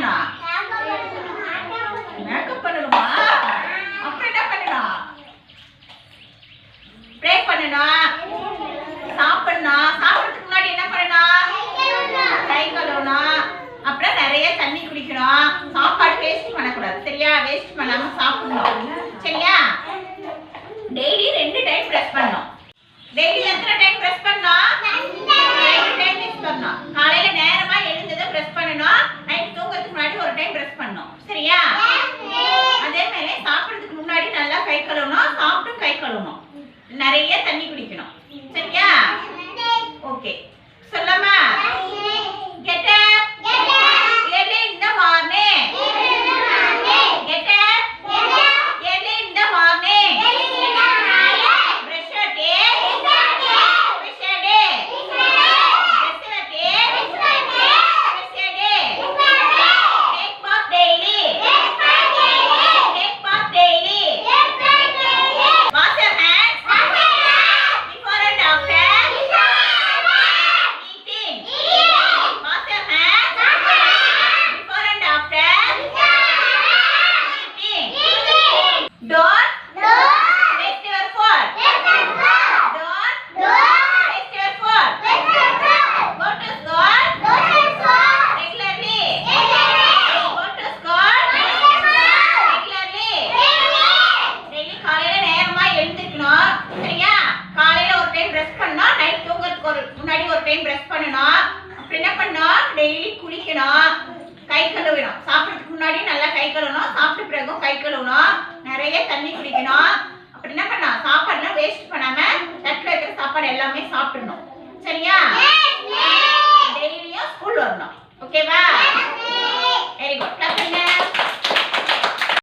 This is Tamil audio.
பண்ணா மேக்கப் பண்ணணுமா? அப்புறம் என்ன பண்ணலாம்? ப்ரே பண்ணணும்? சாப்பிட்டும் கை கழுவணும். நிறைய தண்ணி குடிக்கணும். ப்ரெஸ் பண்ணணும் அப்புறம் என்ன பண்ணா? டெய்லி குளிக்கணும் கை கழுவணும் சாப்பிட்றதுக்கு முன்னாடி நல்லா கை கழுவணும் சாப்பிட்ட பிறகும் கை கழுவணும் நிறைய தண்ணி குடிக்கணும் அப்புறம் என்ன பண்ணா? சாப்பாடுலாம் வேஸ்ட் பண்ணாம தட்டில் இருக்கிற சாப்பாடு எல்லாமே சாப்பிடணும். சரியா? டெய்லியும் ஸ்கூல் வரணும். ஓகேவா